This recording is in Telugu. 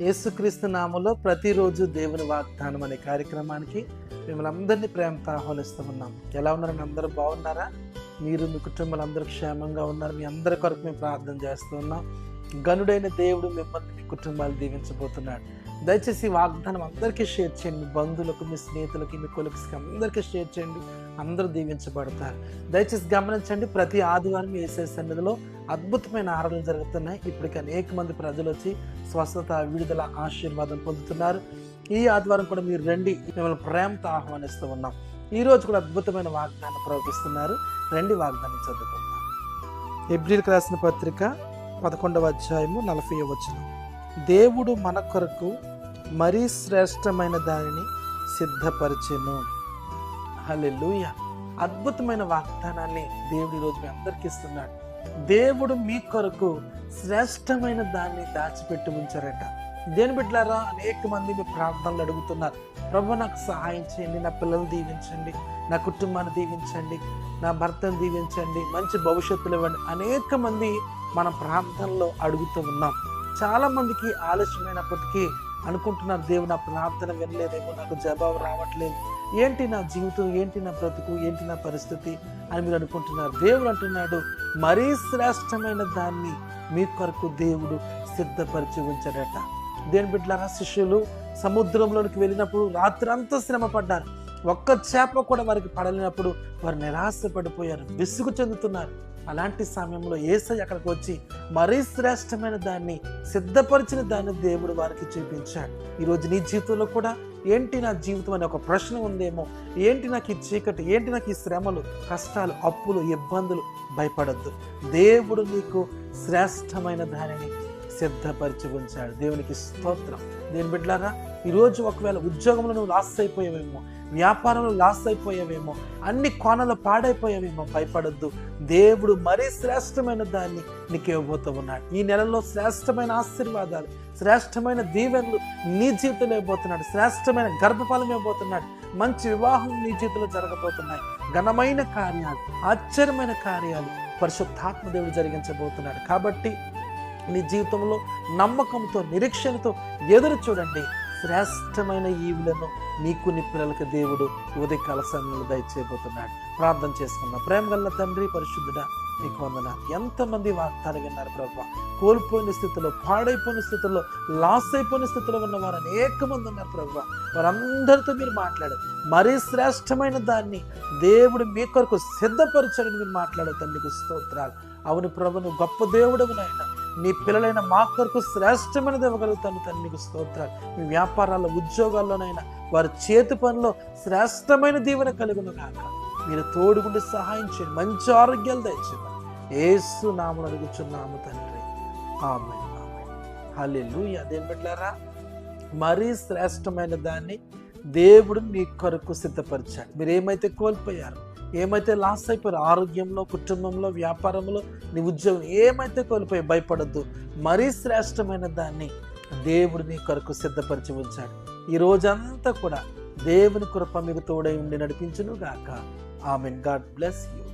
యేసుక్రీస్తు నామలో ప్రతిరోజు దేవుని వాగ్దానం అనే కార్యక్రమానికి మిమ్మల్ని అందరినీ ప్రేమతో ఆహ్వానిస్తూ ఉన్నాం. ఎలా ఉన్నారని అందరూ బాగున్నారా? మీరు మీ కుటుంబాలు అందరూ క్షేమంగా ఉన్నారు. మీ అందరి కొరకు మేము ప్రార్థన చేస్తూ ఉన్నాం. గనుడైన దేవుడు మిమ్మల్ని మీ కుటుంబాలు దీవించబోతున్నాడు. దయచేసి వాగ్దానం అందరికీ షేర్ చేయండి. మీ బంధువులకు మీ స్నేహితులకి మీ కొలిక్స్కి అందరికీ షేర్ చేయండి. అందరూ దీవించబడతారు. దయచేసి గమనించండి ప్రతి ఆదివారం ఏసే సన్నిధిలో అద్భుతమైన ఆరాధనలు జరుగుతున్నాయి. ఇప్పటికి అనేక మంది ప్రజలు వచ్చి స్వస్థత విడుదల ఆశీర్వాదం పొందుతున్నారు. ఈ ఆదివారం కూడా మీరు రండి. మిమ్మల్ని ప్రేమతో ఆహ్వానిస్తూ ఉన్నాం. ఈరోజు కూడా అద్భుతమైన వాగ్దానం ప్రవర్తిస్తున్నారు రండి వాగ్దానం చదువుకుందాం. ఎబ్రిల్కి రాసిన పత్రిక పదకొండవ అధ్యాయము నలభై వచ్చినాం దేవుడు మన కొరకు మరీ శ్రేష్టమైన దానిని సిద్ధపరిచెను. హల్లెలూయ. అద్భుతమైన వాగ్దానాన్ని దేవుడు ఈరోజు మీ అందరికి ఇస్తున్నాడు. దేవుడు మీ కొరకు శ్రేష్టమైన దాన్ని దాచిపెట్టి ఉంచారట. దేని బిడ్డలారా అనేక మంది మీ ప్రార్థనలు అడుగుతున్నారు. ప్రభు నాకు సహాయం చేయండి నా పిల్లల్ని దీవించండి నా కుటుంబాన్ని దీవించండి నా భర్తను దీవించండి మంచి భవిష్యత్తులు ఇవ్వండి. అనేక మంది మన ప్రార్థనలో అడుగుతూ ఉన్నాం. చాలా మందికి ఆలస్యమైనప్పటికీ అనుకుంటున్నారు దేవుడు నా ప్రార్థన వినలేదేమో నాకు జవాబు రావట్లేదు. ఏంటి నా జీవితం? ఏంటి నా బ్రతుకు? ఏంటి నా పరిస్థితి? అని మీరు అనుకుంటున్నారు. దేవుడు అంటున్నాడు మరీ శ్రేష్టమైన దాన్ని మీ కొరకు దేవుడు సిద్ధపరిచి ఉంచాడట. దేని బిడ్డలారా శిష్యులు సముద్రంలోనికి వెళ్ళినప్పుడు రాత్రంతా శ్రమ పడ్డారు ఒక్క చేప కూడా వారికి పడలేనప్పుడు వారు నిరాశపడిపోయారు విసుగు చెందుతున్నారు. అలాంటి సమయంలో ఏసై అక్కడికి వచ్చి మరీ శ్రేష్టమైన దాన్ని సిద్ధపరిచిన దాన్ని దేవుడు వారికి చూపించాడు. ఈరోజు నీ జీవితంలో కూడా ఏంటి నా జీవితం అనే ఒక ప్రశ్న ఉందేమో? ఏంటి నాకు ఈ చీకటి? ఏంటి నాకు ఈ శ్రమలు? కష్టాలు అప్పులు ఇబ్బందులు? భయపడద్దు. దేవుడు నీకు శ్రేష్టమైన దానిని సిద్ధపరిచి ఉంచాడు దేవునికి స్తోత్రం. దేని బిడ్డలారా ఈరోజు ఒకవేళ ఉద్యోగంలో నువ్వు లాస్ అయిపోయావేమో వ్యాపారంలో లాస్ అయిపోయావేమో అన్ని కోణాలు పాడైపోయావేమో భయపడద్దు. దేవుడు మరీ శ్రేష్టమైన దాన్ని నీకు ఇవ్వబోతూ ఉన్నాడు. ఈ నెలలో శ్రేష్టమైన ఆశీర్వాదాలు శ్రేష్టమైన దీవెనలు నీ జీవితంలో ఇవ్వబోతున్నాడు. శ్రేష్టమైన గర్భఫలం ఇవ్వబోతున్నాడు. మంచి వివాహం నీ జీవితంలో జరగబోతున్నాయి. ఘనమైన కార్యాలు ఆశ్చర్యమైన కార్యాలు పరిశుద్ధాత్మ దేవుడు జరిగించబోతున్నాడు. కాబట్టి మీ జీవితంలో నమ్మకంతో నిరీక్షణతో ఎదురు చూడండి. శ్రేష్టమైన ఈవులను నీకు నీ పిల్లలకి దేవుడు ఉదయకాల సమయంలో దయచేయబోతున్నాడు. ప్రార్థన చేసుకున్న ప్రేమ గల్ల తండ్రి పరిశుద్ధుడ నీకు వందన ఎంతమంది వాగ్దాలు విన్నారు ప్రభు. కోల్పోయిన స్థితిలో పాడైపోయిన స్థితిలో లాస్ అయిపోయిన స్థితిలో ఉన్న వారు అనేక మంది ఉన్నారు ప్రభు. వారందరితో మీరు మాట్లాడారు మరీ శ్రేష్టమైన దాన్ని దేవుడు మీ కొరకు సిద్ధపరిచాడని మీరు మాట్లాడతాను తండ్రికి స్తోత్రాలు. అవును ప్రభు నువ్వు గొప్ప దేవుడు నాయన. నీ పిల్లలైన మా కొరకు శ్రేష్టమైన ఇవ్వగలుగుతాను తను నీకు స్తోత్రాలు. మీ వ్యాపారాల్లో ఉద్యోగాల్లోనైనా వారి చేతి పనిలో శ్రేష్టమైన దీవెన కలుగును కాక మీరు తోడుగుండి సహాయం చేయండి. మంచి ఆరోగ్యాలు దయచేయండి. ఏసు నామను అడుగుచున్నాము తండ్రి. ఆమె హల్లెలు అదేం పెట్టారా మరీ శ్రేష్టమైన దాన్ని దేవుడు మీ కొరకు సిద్ధపరిచాడు. మీరు ఏమైతే కోల్పోయారు ఏమైతే లాస్ అయిపోయారు ఆరోగ్యంలో కుటుంబంలో వ్యాపారంలో నీ ఉద్యోగం ఏమైతే కోల్పోయి భయపడద్దు. మరీ శ్రేష్టమైన దాన్ని దేవుడు నీ కొరకు సిద్ధపరిచి ఉంచాడు. ఈ రోజంతా కూడా దేవుని కృప మీకు తోడై ఉండి నడిపించును గాక ఆమెన్. God bless you.